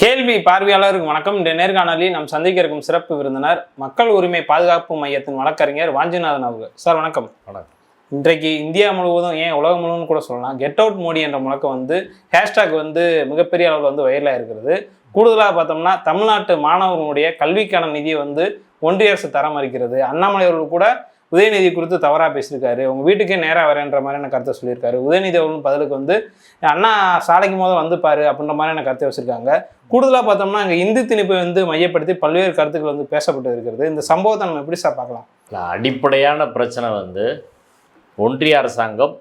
கேள்வி பார்வையாளருக்கு வணக்கம். இந்த நேர்காணலில் நாம் சந்திக்க இருக்கும் சிறப்பு விருந்தினர் மக்கள் உரிமை பாதுகாப்பு மையத்தின் வழக்கறிஞர் வாஞ்சிநாதன் அவர்கள். சார் வணக்கம். வணக்கம். இன்றைக்கு இந்தியா முழுவதும் ஏன் உலகம் முழுவதும் கூட சொல்லலாம். கெட் அவுட் மோடி என்ற முழக்கம் வந்து ஹேஷ்டாக் வந்து மிகப்பெரிய அளவில் வந்து வைரலாக இருக்கிறது கூடுதலாக பார்த்தோம்னா தமிழ்நாட்டு மாணவர்களுடைய கல்விக்கான நிதியை வந்து ஒன்றிய அரசு தர மறுக்கிறது அண்ணாமலை அவர்கள் கூட உதயநிதி குறித்து தவறாக பேசியிருக்காரு. உங்கள் வீட்டுக்கே நேராக வரேன்ற மாதிரியான கருத்தை சொல்லியிருக்காரு. உதயநிதி அவர்களும் பதிலுக்கு வந்து அண்ணா சாலைக்கு போது வந்து பாரு அப்படின்ற மாதிரியான கருத்தை வச்சுருக்காங்க. கூடுதலாக பார்த்தோம்னா அங்கே இந்தி திணிப்பை வந்து மையப்படுத்தி பல்வேறு கருத்துக்கள் வந்து பேசப்பட்டு இருக்கிறது. இந்த சம்பவத்தை நம்ம எப்படி சார் பார்க்கலாம்? அடிப்படையான பிரச்சனை வந்து ஒன்றிய அரசாங்கம்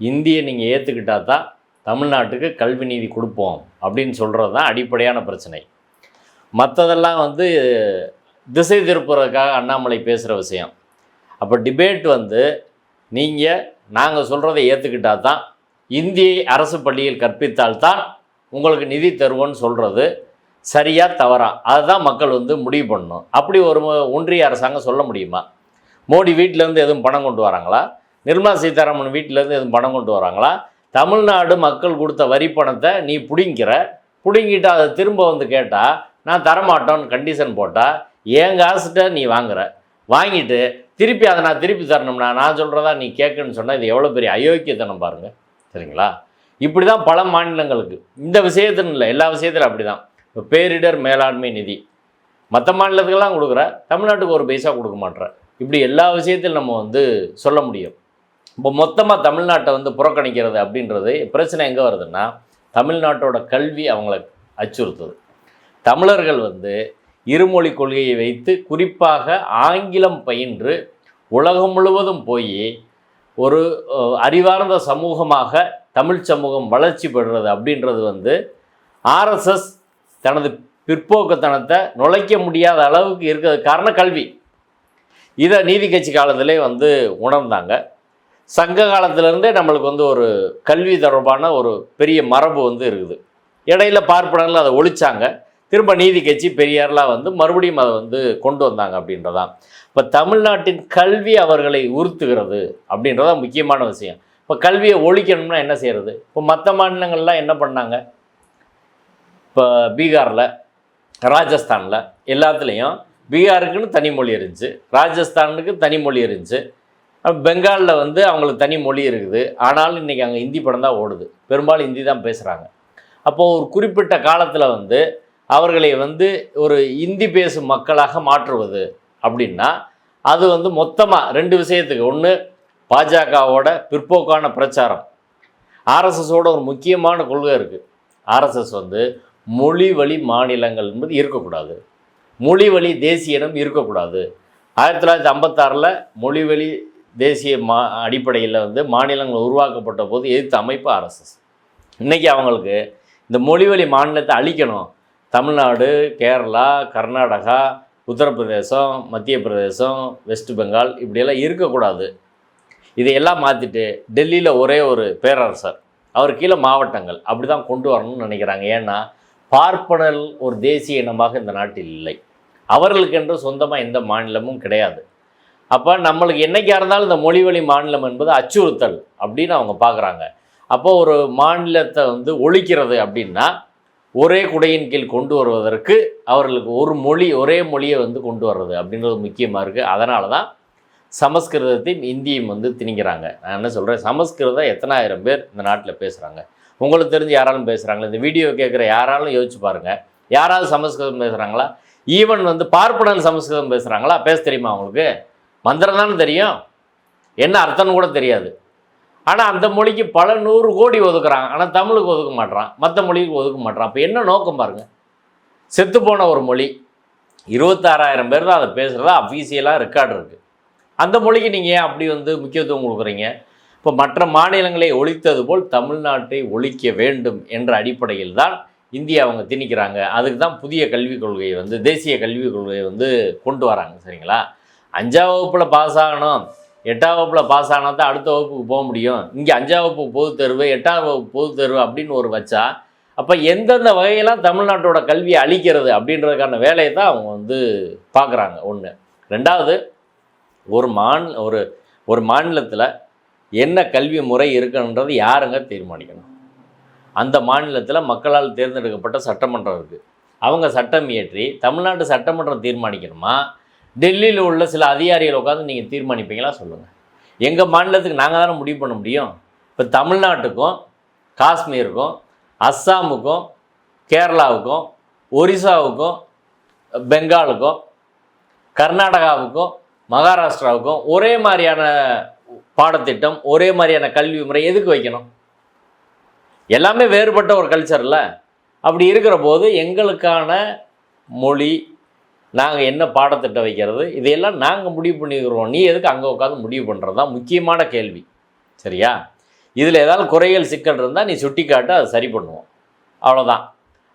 இந்தியை நீங்கள் ஏற்றுக்கிட்டா தான் தமிழ்நாட்டுக்கு கல்வி நீதி கொடுப்போம் அப்படின்னு சொல்கிறது தான் அடிப்படையான பிரச்சனை. மற்றதெல்லாம் வந்து திசை திருப்புறதுக்காக அண்ணாமலை பேசுகிற விஷயம். அப்போ டிபேட் வந்து நீங்கள் நாங்கள் சொல்கிறதை ஏற்றுக்கிட்டால் தான் இந்தியை அரசு பள்ளியில் கற்பித்தால்தான் உங்களுக்கு நிதி தருவோன்னு சொல்கிறது சரியாக தவறா? அதுதான் மக்கள் வந்து முடிவு பண்ணணும். அப்படி ஒரு ஒன்றிய அரசாங்கம் சொல்ல முடியுமா? மோடி வீட்டிலேருந்து எதுவும் பணம் கொண்டு வராங்களா? நிர்மலா சீதாராமன் வீட்டிலேருந்து எதுவும் பணம் கொண்டு வராங்களா? தமிழ்நாடு மக்கள் கொடுத்த வரி பணத்தை நீ பிடிங்கிற பிடுங்கிட்டு அதை திரும்ப வந்து கேட்டால் நான் தரமாட்டோன்னு கண்டிஷன் போட்டால் என் காசுகிட்ட நீ வாங்குற. வாங்கிட்டு திருப்பி அதை நான் திருப்பி தரணும்னா நான் சொல்கிறதா நீ கேட்குன்னு சொன்னால் இது எவ்வளோ பெரிய அயோக்கியத்தனம் பாருங்கள் சரிங்களா? இப்படி தான் பல மாநிலங்களுக்கு. இந்த விஷயத்துன்னு இல்லை எல்லா விஷயத்திலும் அப்படி தான் இப்போ பேரிடர் மேலாண்மை நிதி. மற்ற மாநிலத்துக்கெல்லாம் கொடுக்குற தமிழ்நாட்டுக்கு ஒரு பைசா கொடுக்க மாட்ற. இப்படி எல்லா விஷயத்திலும் நம்ம வந்து சொல்ல முடியும். இப்போ மொத்தமாக தமிழ்நாட்டை வந்து புறக்கணிக்கிறது அப்படின்றது பிரச்சனை எங்கே வருதுன்னா தமிழ்நாட்டோட கல்வி அவங்கள அச்சுறுத்துது. தமிழர்கள் வந்து இருமொழி கொள்கையை வைத்து குறிப்பாக ஆங்கிலம் பயின்று உலகம் முழுவதும் போய் ஒரு அறிவார்ந்த சமூகமாக தமிழ் சமூகம் வளர்ச்சி பெறுறது அப்படின்றது வந்து ஆர்எஸ்எஸ் தனது பிற்போக்குத்தனத்தை நுழைக்க முடியாத அளவுக்கு இருக்கிறது காரணம் கல்வி. இதை நீதி கட்சி காலத்திலே வந்து உணர்ந்தாங்க. சங்க காலத்திலேருந்தே நம்மளுக்கு வந்து ஒரு கல்வி தொடர்பான ஒரு பெரிய மரபு வந்து இருக்குது. இடையில பார்ப்பனர்கள் அதை ஒழிச்சாங்க. திரும்ப நீதி கட்சி பெரியார்லாம் வந்து மறுபடியும் அதை வந்து கொண்டு வந்தாங்க அப்படின்றதான். இப்போ தமிழ்நாட்டின் கல்வி அவர்களை உறுத்துகிறது அப்படின்றதான் முக்கியமான விஷயம். இப்போ கல்வியை ஒழிக்கணும்னா என்ன செய்கிறது இப்போ மற்ற மாநிலங்கள்லாம் என்ன பண்ணாங்க? இப்போ பீகாரில் ராஜஸ்தானில் எல்லாத்துலேயும் பீகாருக்குன்னு தனி மொழி இருந்துச்சு ராஜஸ்தானுக்கு தனி மொழி இருந்துச்சு. பெங்காலில் வந்து அவங்களுக்கு தனி மொழி இருக்குது. ஆனாலும் இன்றைக்கி அங்கே ஹிந்தி படம் தான் ஓடுது. பெரும்பாலும் ஹிந்தி தான் பேசுகிறாங்க அப்போது ஒரு குறிப்பிட்ட காலத்தில் வந்து அவர்களை வந்து ஒரு இந்தி பேசும் மக்களாக மாற்றுவது அப்படின்னா அது வந்து மொத்தமாக ரெண்டு விஷயத்துக்கு. ஒன்று பாஜகவோட பிற்போக்கான பிரச்சாரம். ஆர்எஸ்எஸோட ஒரு முக்கியமான கொள்கை இருக்குது ஆர்எஸ்எஸ் வந்து மொழி வழி மாநிலங்கள் என்பது இருக்கக்கூடாது. மொழி வழி தேசிய இனம் இருக்கக்கூடாது. ஆயிரத்தி தொள்ளாயிரத்தி ஐம்பத்தாறில் மொழி வழி தேசிய மா அடிப்படையில் வந்து மாநிலங்கள் உருவாக்கப்பட்ட போது எதிர்த்த அமைப்பு ஆர்எஸ்எஸ். இன்றைக்கி அவங்களுக்கு இந்த மொழி வழி மாநிலத்தை அழிக்கணும். தமிழ்நாடு கேரளா கர்நாடகா உத்தரப்பிரதேசம் மத்திய பிரதேசம் வெஸ்ட் பெங்கால் இப்படியெல்லாம் இருக்கக்கூடாது. இதையெல்லாம் மாற்றிட்டு டெல்லியில் ஒரே ஒரு பேரரசர். அவர் கீழே மாவட்டங்கள். அப்படி தான் கொண்டு வரணும்னு நினைக்கிறாங்க. ஏன்னா பார்ப்பனல் ஒரு தேசிய இனமாக இந்த நாட்டில் இல்லை. அவர்களுக்கென்று சொந்தமாக எந்த மாநிலமும் கிடையாது. அப்போ நம்மளுக்கு என்றைக்கா இருந்தாலும் இந்த மொழிவழி மாநிலம் என்பது அச்சுறுத்தல் அப்படின்னு அவங்க பார்க்குறாங்க. அப்போது ஒரு மாநிலத்தை வந்து ஒழிக்கிறது அப்படின்னா ஒரே குடையின் கீழ் கொண்டு வருவதற்கு அவர்களுக்கு ஒரு மொழி ஒரே மொழியை வந்து கொண்டு வர்றது அப்படின்றது முக்கியமாக இருக்குது அதனால தான் சமஸ்கிருதத்தையும் இந்தியும் வந்து திணிக்கிறாங்க. நான் என்ன சொல்கிறேன் சமஸ்கிருதம் எத்தனாயிரம் பேர் இந்த நாட்டில் பேசுகிறாங்க உங்களுக்கு தெரிஞ்சு யாராலும் பேசுகிறாங்களா இந்த வீடியோ கேட்குற யாராலும் யோசிச்சு பாருங்கள் யாராவது சமஸ்கிருதம் பேசுகிறாங்களா ஈவன் வந்து பார்ப்பனன் சமஸ்கிருதம் பேசுகிறாங்களா பேச தெரியுமா அவங்களுக்கு மந்திரம் தானே தெரியும். என்ன அர்த்தம்னு கூட தெரியாது. ஆனால் அந்த மொழிக்கு பல நூறு கோடி ஒதுக்குறாங்க. ஆனால் தமிழுக்கு ஒதுக்க மாட்றான். மற்ற மொழிக்கு ஒதுக்க மாட்றான். அப்போ என்ன நோக்கம் பாருங்கள் செத்துப்போன ஒரு மொழி. இருபத்தாறாயிரம் பேர் தான் அதை பேசுகிறதா அஃபீஷியலாக ரெக்கார்டு இருக்குது அந்த மொழிக்கு நீங்கள் ஏன் அப்படி வந்து முக்கியத்துவம் கொடுக்குறீங்க? இப்போ மற்ற மாநிலங்களை ஒழித்தது போல் தமிழ்நாட்டை ஒழிக்க வேண்டும் என்ற அடிப்படையில் தான் இந்தியா அவங்க திணிக்கிறாங்க. அதுக்கு தான் புதிய கல்விக் கொள்கையை வந்து தேசிய கல்விக் கொள்கையை வந்து கொண்டு வராங்க. சரிங்களா? அஞ்சாம் வகுப்பில் பாஸ் ஆகணும். எட்டாம் வகுப்பில் பாஸ் ஆனால் தான் அடுத்த வகுப்புக்கு போக முடியும். இங்கே அஞ்சாம் வகுப்பு பொதுத் தேர்வு எட்டாம் வகுப்பு பொதுத் தேர்வு அப்படின்னு ஒரு வச்சா அப்போ எந்தெந்த வகையெல்லாம் தமிழ்நாட்டோட கல்வியை அழிக்கிறது அப்படின்றதுக்கான வேலையை தான் அவங்க வந்து பார்க்குறாங்க. ஒன்று ரெண்டாவது ஒரு மான் ஒரு ஒரு மாநிலத்தில் என்ன கல்வி முறை இருக்குன்றது யாருங்க தீர்மானிக்கணும்? அந்த மாநிலத்தில் மக்களால் தேர்ந்தெடுக்கப்பட்ட சட்டமன்றம் இருக்குது அவங்க சட்டம் இயற்றி தமிழ்நாட்டு சட்டமன்றம் தீர்மானிக்கணுமா? டெல்லியில் உள்ள சில அதிகாரிகள் உட்காந்து நீங்கள் தீர்மானிப்பீங்களா சொல்லுங்கள் எங்கள் மாநிலத்துக்கு நாங்கள் தானே முடிவு பண்ண முடியும்? இப்போ தமிழ்நாட்டுக்கும் காஷ்மீருக்கும் அஸ்ஸாமுக்கும் கேரளாவுக்கும் ஒரிசாவுக்கும் பெங்காலுக்கும் கர்நாடகாவுக்கும் மகாராஷ்டிராவுக்கும் ஒரே மாதிரியான பாடத்திட்டம் ஒரே மாதிரியான கல்வி முறை எதுக்கு வைக்கணும்? எல்லாமே வேறுபட்ட ஒரு கல்ச்சரில் அப்படி இருக்கிற போது எங்களுக்கான மொழி நாங்கள் என்ன பாடத்திட்டம் வைக்கிறது? இதையெல்லாம் நாங்கள் முடிவு பண்ணிக்கிறோம். நீ எதுக்கு அங்கே உட்காந்து முடிவு பண்ணுறது தான் முக்கியமான கேள்வி. சரியா? இதில் ஏதாவது குறைகள் சிக்கல் இருந்தால் நீ சுட்டி காட்டு அதை சரி பண்ணுவோம். அவ்வளோதான்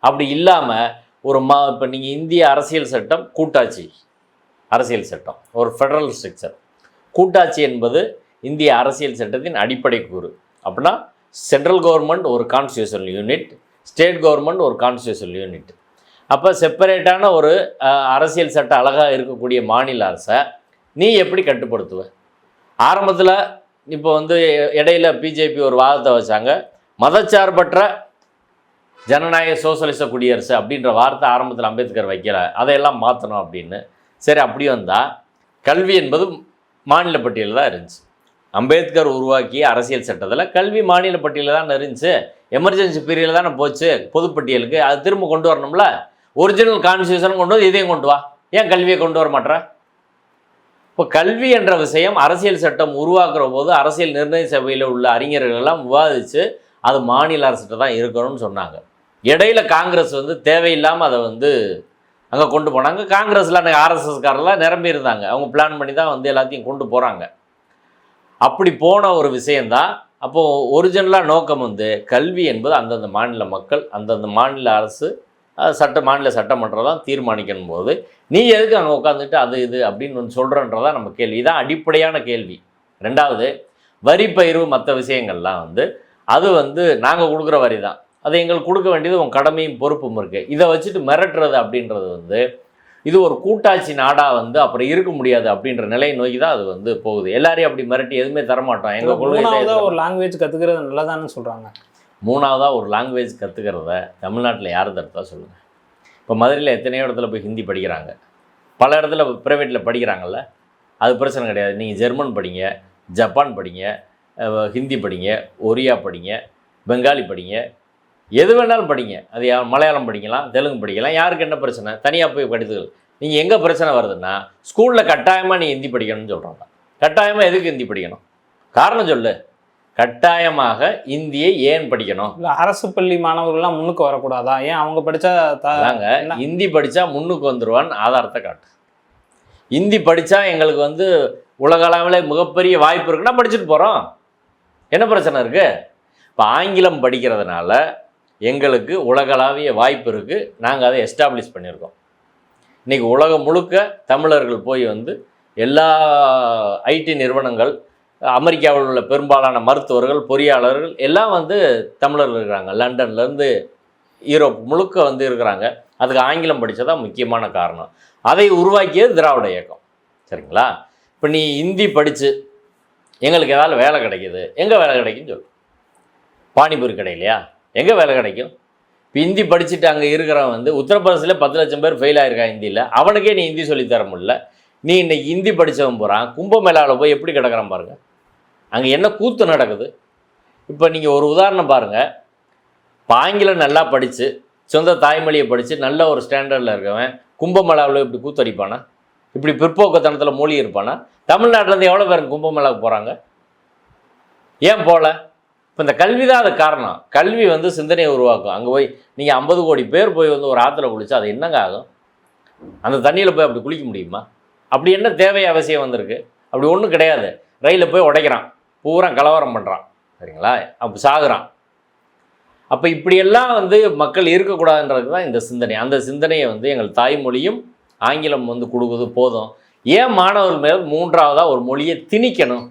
அப்படி இல்லாமல் ஒரு மா இப்போ நீங்கள் இந்திய அரசியல் சட்டம் கூட்டாட்சி அரசியல் சட்டம் ஒரு ஃபெடரல் ஸ்ட்ரக்சர் கூட்டாட்சி என்பது இந்திய அரசியல் சட்டத்தின் அடிப்படை கூறு. அப்படின்னா சென்ட்ரல் கவர்மெண்ட் ஒரு கான்ஸ்டியூஷனல் யூனிட் ஸ்டேட் கவர்மெண்ட் ஒரு கான்ஸ்டியூஷனல் யூனிட் அப்போ செப்பரேட்டான ஒரு அரசியல் சட்டம் அழகாக இருக்கக்கூடிய மாநில அரசை நீ எப்படி கட்டுப்படுத்துவ? ஆரம்பத்தில் இப்போ வந்து இடையில பிஜேபி ஒரு வாதத்தை வச்சாங்க. மதச்சார்பற்ற ஜனநாயக சோசலிச குடியரசு அப்படின்ற வார்த்தை ஆரம்பத்தில் அம்பேத்கர் வைக்கல. அதையெல்லாம் மாற்றணும் அப்படின்னு. சரி அப்படி வந்தால் கல்வி என்பது மாநில பட்டியலில் தான் இருந்துச்சு. அம்பேத்கர் உருவாக்கிய அரசியல் சட்டத்தில் கல்வி மாநில பட்டியலில் தான் இருந்துச்சு எமர்ஜென்சி பீரியடில் தானே போச்சு. பொதுப்பட்டியலுக்கு அது திரும்ப கொண்டு வரணும்ல? ஒரிஜினல் கான்ஸ்டியூஷன் கொண்டு வந்து இதையும் கொண்டு வா. ஏன் கல்வியை கொண்டு வர மாட்ற? இப்போ கல்வி என்ற விஷயம் அரசியல் சட்டம் உருவாக்குற போது அரசியல் நிர்ணய சபையில் உள்ள அறிஞர்கள் எல்லாம் விவாதித்து அது மாநில அரசிட்ட தான் இருக்கணும்னு சொன்னாங்க. இடையில காங்கிரஸ் வந்து தேவையில்லாமல் அதை வந்து அங்கே கொண்டு போனாங்க. காங்கிரஸில் அன்றைக்கி ஆர்எஸ்எஸ்காரெல்லாம் நிரம்பி இருந்தாங்க. அவங்க பிளான் பண்ணி தான் வந்து எல்லாத்தையும் கொண்டு போகிறாங்க அப்படி போன ஒரு விஷயந்தான் அப்போது ஒரிஜினலாக நோக்கம் வந்து கல்வி என்பது அந்தந்த மாநில மக்கள் அந்தந்த மாநில அரசு சட்ட மாநில சட்டமன்றம் தான் தீர்மானிக்கணும் போது நீ எதுக்கு அங்கே உட்காந்துட்டு அது இது அப்படின்னு ஒன்று நம்ம கேள்வி. இதான் அடிப்படையான கேள்வி. ரெண்டாவது வரி பயிர்வு மற்ற விஷயங்கள்லாம் வந்து அது வந்து நாங்கள் கொடுக்குற வரி தான். அது எங்களுக்கு கொடுக்க வேண்டியது உன் கடமையும் பொறுப்பும் இருக்குது இதை வச்சுட்டு மிரட்டுறது அப்படின்றது வந்து இது ஒரு கூட்டாட்சி நாடாக வந்து அப்புறம் இருக்க முடியாது அப்படின்ற நிலையை நோக்கி தான் அது வந்து போகுது. எல்லாரையும் அப்படி மிரட்டி எதுவுமே தரமாட்டோம். எங்கள் கொள்கை ஒரு லாங்குவேஜ் கத்துக்கிறது நல்லதான்னு சொல்றாங்க. மூணாவதாக ஒரு லாங்குவேஜ் கற்றுக்கிறத தமிழ்நாட்டில் யார் தடுத்தா சொல்லுங்கள் இப்போ மதுரையில் எத்தனையோ இடத்துல போய் ஹிந்தி படிக்கிறாங்க. பல இடத்துல ப்ரைவேட்டில் படிக்கிறாங்கல்ல? அது பிரச்சனை கிடையாது. நீங்கள் ஜெர்மன் படிங்க ஜப்பான் படிங்க ஹிந்தி படிங்க ஒரியா படிங்க பெங்காலி படிங்க எது வேணாலும் படிங்க. அது மலையாளம் படிக்கலாம் தெலுங்கு படிக்கலாம் யாருக்கு என்ன பிரச்சனை? தனியாக போய் படித்துகள். நீங்கள் எங்கே பிரச்சனை வருதுன்னா ஸ்கூலில் கட்டாயமாக நீ ஹிந்தி படிக்கணும்னு சொல்கிறாங்க கட்டாயமாக எதுக்கு ஹிந்தி படிக்கணும்? காரணம் சொல்லு. கட்டாயமாக இந்தியை ஏன் படிக்கணும்? இல்ல அரசு பள்ளி மாணவர்கள்லாம் முன்னுக்கு வரக்கூடாதா? ஏன் அவங்க படிச்சா த- அதாங்க என்ன? ஹிந்தி படித்தா முன்னுக்கு வந்துருவான்னு ஆதாரத்தை காட்டு. ஹிந்தி படித்தா எங்களுக்கு வந்து உலக அளவில் மிகப்பெரிய வாய்ப்பு இருக்குன்னா படிச்சுட்டு போகிறோம் என்ன பிரச்சனை இருக்குது இப்போ ஆங்கிலம் படிக்கிறதுனால எங்களுக்கு உலகளாவிய வாய்ப்பு இருக்குது நாங்கள் அதை எஸ்டாப்ளிஷ் பண்ணியிருக்கோம். இன்றைக்கி உலகம் முழுக்க தமிழர்கள் போய் வந்து எல்லா ஐடி நிறுவனங்கள் அமெரிக்காவில் உள்ள பெரும்பாலான மருத்துவர்கள் பொறியாளர்கள் எல்லாம் வந்து தமிழர்கள் இருக்கிறாங்க. லண்டன்லேருந்து யூரோப் முழுக்க வந்து இருக்கிறாங்க. அதுக்கு ஆங்கிலம் படித்ததான் முக்கியமான காரணம். அதை உருவாக்கியது திராவிட இயக்கம். சரிங்களா? இப்போ நீ ஹிந்தி படித்து எங்களுக்கு ஏதாவது வேலை கிடைக்குது. எங்கே வேலை கிடைக்குன்னு சொல்லு. பானிபூரி கிடையிலையா எங்கே வேலை கிடைக்கும்? இப்போ ஹிந்தி படிச்சுட்டு அங்கே இருக்கிறவன் வந்து உத்தரப்பிரதேசில் பத்து லட்சம் பேர் ஃபெயில் ஆயிருக்கான் ஹிந்தியில் அவனுக்கே நீ ஹிந்தி சொல்லித் தர முடியல. நீ இன்னைக்கு ஹிந்தி படித்தவன் போகிறான் கும்பமேளாவில் போய் எப்படி கிடக்கிறான் பாருங்கள் அங்கே என்ன கூத்து நடக்குது? இப்போ நீங்கள் ஒரு உதாரணம் பாருங்கள் இப்போ ஆங்கிலம் நல்லா படித்து சொந்த தாய்மொழியை படித்து நல்ல ஒரு ஸ்டாண்டர்டில் இருக்கவன் கும்பமேளாவில் இப்படி கூத்தடிப்பானா? இப்படி பிற்போக்குத்தனத்தில் மொழி இருப்பானா? தமிழ்நாட்டிலேருந்து எவ்வளோ பேர் கும்பமேளாவுக்கு போகிறாங்க ஏன் போகல இப்போ இந்த கல்வி தான் அது காரணம். கல்வி வந்து சிந்தனையை உருவாக்கும். அங்கே போய் நீங்கள் ஐம்பது கோடி பேர் போய் வந்து ஒரு ஆற்றுல குளிச்சா அது என்னங்க ஆகும்? அந்த தண்ணியில் போய் அப்படி குளிக்க முடியுமா? அப்படி என்ன தேவை அவசியம் வந்திருக்கு? அப்படி ஒன்றும் கிடையாது. ரயிலில் போய் உடைக்கிறான். பூரா கலவரம் பண்ணுறான் சரிங்களா? அப்போ சாகுறான். அப்போ இப்படியெல்லாம் வந்து மக்கள் இருக்கக்கூடாதுன்றது தான் இந்த சிந்தனை. அந்த சிந்தனையை வந்து எங்கள் தாய்மொழியும் ஆங்கிலம் வந்து கொடுக்குது போதும். ஏன் மாணவர்கள் மேல் மூன்றாவதாக ஒரு மொழியை திணிக்கணும்?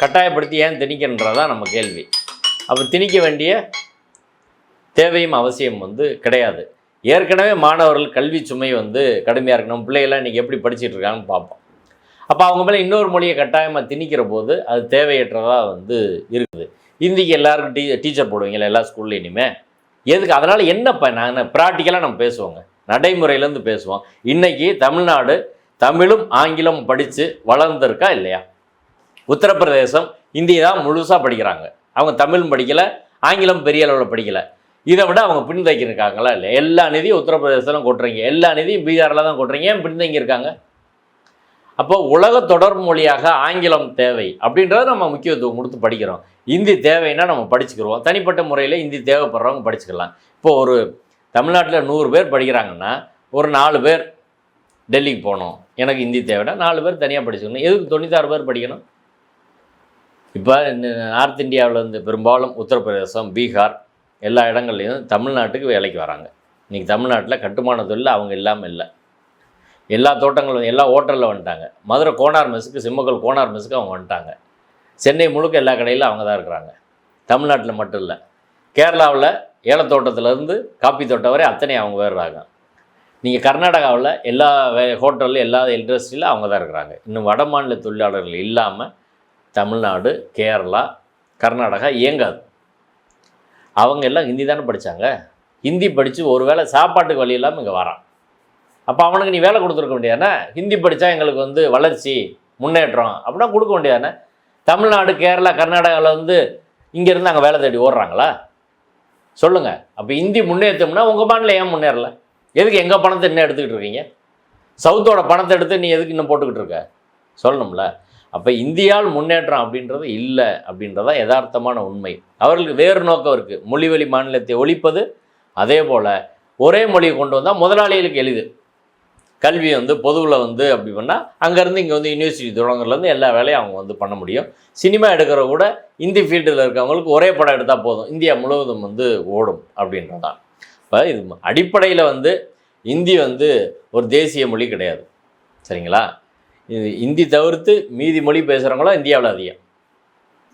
கட்டாயப்படுத்தி ஏன் திணிக்கணுன்றதான் நம்ம கேள்வி. அப்போ திணிக்க வேண்டிய தேவையும் அவசியம் வந்து கிடையாது. ஏற்கனவே மாணவர்கள் கல்வி சுமை வந்து கடுமையாக இருக்கணும் பிள்ளைகள்லாம் இன்றைக்கி எப்படி படிச்சுட்டு இருக்காங்கன்னு பார்ப்போம். அப்போ அவங்க மேலே இன்னொரு மொழியை கட்டாயமாக திணிக்கிற போது அது தேவையற்றதாக வந்து இருக்குது. இந்திக்கு எல்லாருக்கும் டீ டீச்சர் போடுவீங்களா எல்லா ஸ்கூல்லையும். இனிமே எதுக்கு? அதனால் என்னப்பா நான் ப்ராக்டிக்கலாக நம்ம பேசுவோங்க. நடைமுறையிலேருந்து பேசுவோம். இன்றைக்கி தமிழ்நாடு தமிழும் ஆங்கிலம் படித்து வளர்ந்துருக்கா இல்லையா? உத்தரப்பிரதேசம் இந்தி தான் முழுசாக படிக்கிறாங்க. அவங்க தமிழும் படிக்கலை ஆங்கிலம் பெரிய அளவில் படிக்கலை. இதை விட அவங்க பின்தங்கி இருக்காங்களா இல்லை எல்லா நிதியும் உத்தரப்பிரதேசத்தில் கொட்டுறீங்க. எல்லா நிதியும் பீகாரில் தான் கொட்டுறீங்க. ஏன் பின்தங்கி இருக்காங்க அப்போ உலக தொடர் மொழியாக ஆங்கிலம் தேவை அப்படின்றத நம்ம முக்கியத்துவம் கொடுத்து படிக்கிறோம். இந்தி தேவைன்னா நம்ம படிச்சுக்கிறோம் தனிப்பட்ட முறையில் இந்தி தேவைப்படுறவங்க படிச்சுக்கலாம். இப்போ ஒரு தமிழ்நாட்டில் நூறு பேர் படிக்கிறாங்கன்னா ஒரு நாலு பேர் டெல்லிக்கு போகணும். எனக்கு ஹிந்தி தேவைன்னா நாலு பேர் தனியாக படிச்சுக்கணும். எதுக்கு தொண்ணூத்தாறு பேர் படிக்கணும்? இப்போ நார்த் இந்தியாவில் இருந்து பெரும்பாலும் உத்தரப்பிரதேசம் பீகார் எல்லா இடங்கள்லையும் தமிழ்நாட்டுக்கு வேலைக்கு வராங்க. இன்றைக்கி தமிழ்நாட்டில் கட்டுமான தொழில் அவங்க இல்லாமல் இல்லை. எல்லா தோட்டங்களும் எல்லா ஹோட்டலில் வந்துட்டாங்க. மதுரை கோனார் மெஸ்ஸுக்கு சிம்மக்கல் கோனார் மெஸ்ஸுக்கு அவங்க வந்துட்டாங்க. சென்னை முழுக்க எல்லா கடையிலும் அவங்க தான் இருக்கிறாங்க. தமிழ்நாட்டில் மட்டும் இல்லை. கேரளாவில் ஏலத்தோட்டத்திலேருந்து காப்பி தோட்டம் வரை அத்தனை அவங்க வேறுறாங்க. நீங்கள் கர்நாடகாவில் எல்லா வே ஹோட்டலில் எல்லா இண்டஸ்ட்ரியில் அவங்க தான் இருக்கிறாங்க. இன்னும் வட மாநில தொழிலாளர்கள் இல்லாமல் தமிழ்நாடு கேரளா கர்நாடகா இயங்காது. அவங்க எல்லாம் ஹிந்தி தானே படித்தாங்க ஹிந்தி படித்து ஒரு வேளை சாப்பாட்டுக்கு வழி இல்லாமல் இங்கே வரான். அப்போ அவனுக்கு நீ வேலை கொடுத்துருக்க வேண்டியதானே ஹிந்தி படித்தா எங்களுக்கு வந்து வளர்ச்சி முன்னேற்றம் அப்படின்னா கொடுக்க வேண்டியதானே தமிழ்நாடு கேரளா கர்நாடகாவில் வந்து இங்கேருந்து அங்கே வேலை தேடி ஓடுறாங்களா? சொல்லுங்கள் அப்போ ஹிந்தி முன்னேற்றம்னா உங்கள் மாநிலம் ஏன் முன்னேறல? எதுக்கு எங்கள் பணத்தை இன்னும் எடுத்துக்கிட்டு இருக்கீங்க? சவுத்தோட பணத்தை எடுத்து நீ எதுக்கு இன்னும் போட்டுக்கிட்டு இருக்க? சொல்லணும்ல. அப்போ இந்தியாவில் முன்னேற்றம் அப்படின்றது இல்லை அப்படின்றதா யதார்த்தமான உண்மை. அவர்களுக்கு வேறு நோக்கம் இருக்குது மொழிவழி மாநிலத்தை ஒழிப்பது அதே போல் ஒரே மொழியை கொண்டு வந்தால் முதலாளிகளுக்கு எளிது. கல்வி வந்து பொதுவில் வந்து அப்படி பண்ணால் அங்கேருந்து இங்கே வந்து யூனிவர்சிட்டி தொடங்குறதுலேருந்து எல்லா வேலையும் அவங்க வந்து பண்ண முடியும். சினிமா எடுக்கிற கூட இந்தி ஃபீல்டில் இருக்கவங்களுக்கு ஒரே படம் எடுத்தால் போதும். இந்தியா முழுவதும் வந்து ஓடும் அப்படின்றதான் இப்போ இது அடிப்படையில் வந்து இந்தி வந்து ஒரு தேசிய மொழி கிடையாது. சரிங்களா? இது இந்தி தவிர்த்து மீதி மொழி பேசுகிறவங்களும் இந்தியாவில் அதிகம்.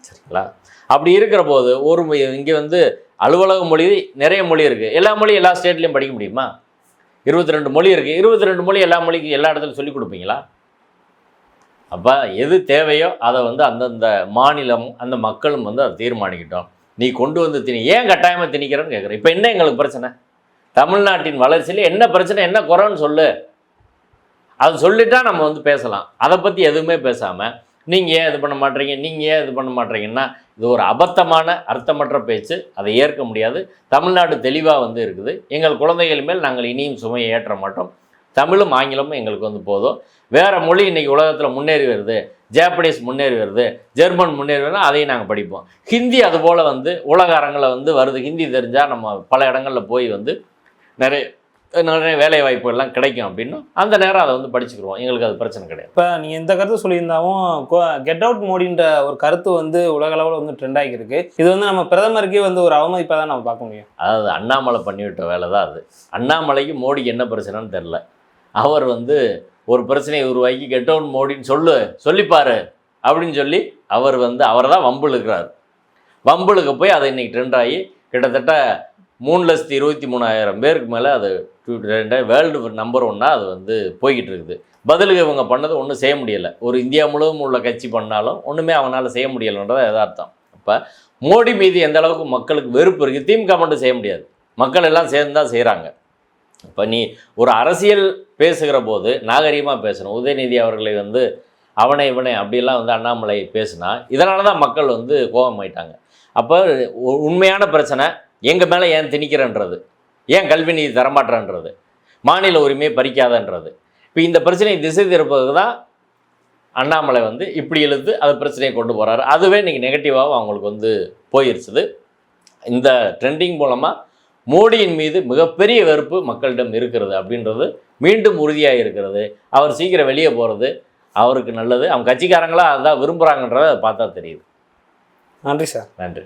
சரிங்களா? அப்படி இருக்கிற போது ஒரு இங்கே வந்து அலுவலக மொழி நிறைய மொழி இருக்குது எல்லா மொழியும் எல்லா ஸ்டேட்லேயும் படிக்க முடியுமா? இருபத்தி ரெண்டு மொழி இருக்குது இருபத்தி ரெண்டு மொழி எல்லா மொழிக்கும் எல்லா இடத்துலையும் சொல்லிக் கொடுப்பீங்களா? அப்போ எது தேவையோ அதை வந்து அந்தந்த மாநிலம் அந்த மக்களும் வந்து அதை தீர்மானிக்கிட்டோம். நீ கொண்டு வந்து திணி ஏன் கட்டாயமாக திணிக்கிறேன்னு கேட்குறேன் இப்போ என்ன எங்களுக்கு பிரச்சனை? தமிழ்நாட்டின் வளர்ச்சியில் என்ன பிரச்சனை என்ன குறைன்னு சொல்லு. அது சொல்லிட்டா நம்ம வந்து பேசலாம். அதை பற்றி எதுவுமே பேசாமல் நீங்கள் ஏன் இது பண்ண மாட்டீங்க? நீங்கள் ஏன் இது பண்ண மாட்டீங்கன்னா இது ஒரு அபத்தமான அர்த்தமற்ற பேச்சு. அதை ஏற்க முடியாது. தமிழ்நாடு தெளிவாக வந்து இருக்குது. எங்கள் குழந்தைகள் மேல் நாங்கள் இனியும் சுமையை ஏற்ற மாட்டோம். தமிழும் ஆங்கிலமும் எங்களுக்கு வந்து போதும். வேறு மொழி இன்றைக்கி உலகத்தில் முன்னேறி வருது. ஜாப்பனீஸ் முன்னேறி வருது. ஜெர்மன் முன்னேறி வருது அதையும் நாங்கள் படிப்போம். ஹிந்தி அதுபோல் வந்து உலக அரங்கில் வந்து வருது. ஹிந்தி தெரிஞ்சால் நம்ம பல இடங்களில் போய் வந்து நிறைய நிறைய வேலை வாய்ப்புகள்லாம் கிடைக்கும் அப்படின்னா அந்த நேரம் அதை வந்து படிச்சுக்கிடுவோம் எங்களுக்கு அது பிரச்சனை கிடையாது. இப்போ நீங்கள் இந்த கருத்து சொல்லியிருந்தாவும் கெட் அவுட் மோடின்ற ஒரு கருத்து வந்து உலக அளவில் வந்து ட்ரெண்ட் ஆகியிருக்கு. இது வந்து நம்ம பிரதமருக்கே வந்து ஒரு அவமதிப்பாக தான் நம்ம பார்க்க முடியும். அதாவது அண்ணாமலை பண்ணிவிட்ட வேலை தான் அது. அண்ணாமலைக்கு மோடிக்கு என்ன பிரச்சனைன்னு தெரில அவர் வந்து ஒரு பிரச்சனையை உருவாக்கி கெட் அவுட் மோடின்னு சொல்லு சொல்லிப்பாரு அப்படின்னு சொல்லி அவர் வந்து அவர் தான் வம்புழுக்கிறார் வம்புழுக்க போய் அதை இன்னைக்கு ட்ரெண்ட் ஆகி கிட்டத்தட்ட மூணு லட்சத்தி இருபத்தி மூணாயிரம் பேருக்கு மேலே அது வேர்ல்டு நம்பர் ஒன்னாக அது வந்து போய்கிட்டு இருக்குது. பதிலுக்கு இவங்க பண்ணது ஒன்றும் செய்ய முடியலை. ஒரு இந்தியா முழுவதும் உள்ள கட்சி பண்ணாலும் ஒன்றுமே அவனால் செய்ய முடியலைன்றதை எதார்த்தம் இப்போ மோடி மீது எந்த அளவுக்கு மக்களுக்கு வெறுப்பு இருக்குது திமுக மட்டும் செய்ய முடியாது. மக்கள் எல்லாம் சேர்ந்து தான் செய்கிறாங்க இப்போ நீ ஒரு அரசியல் பேசுகிற போது நாகரிகமாக பேசணும். உதயநிதி அவர்களை வந்து அவனை இவனை அப்படிலாம் வந்து அண்ணாமலை பேசுனா இதனால தான் மக்கள் வந்து கோபமாயிட்டாங்க. அப்போ உண்மையான பிரச்சனை எங்கள் மேலே ஏன் திணிக்கிறன்றது? ஏன் கல்வி நீதி தரமாட்டேன்றது? மாநில உரிமையை பறிக்காதன்றது? இப்போ இந்த பிரச்சனையை திசை திருப்பதுக்கு தான் அண்ணாமலை வந்து இப்படி இழுத்து அது பிரச்சனையை கொண்டு போகிறாரு அதுவே இன்றைக்கி நெகட்டிவாகவும் அவங்களுக்கு வந்து போயிருச்சுது. இந்த ட்ரெண்டிங் மூலமாக மோடியின் மீது மிகப்பெரிய வெறுப்பு மக்களிடம் இருக்கிறது அப்படின்றது மீண்டும் உறுதியாக இருக்கிறது. அவர் சீக்கிரம் வெளியே போகிறது அவருக்கு நல்லது. அவங்க கட்சிக்காரங்களா அதான் விரும்புகிறாங்கன்றத பார்த்தா தெரியுது. நன்றி சார். நன்றி.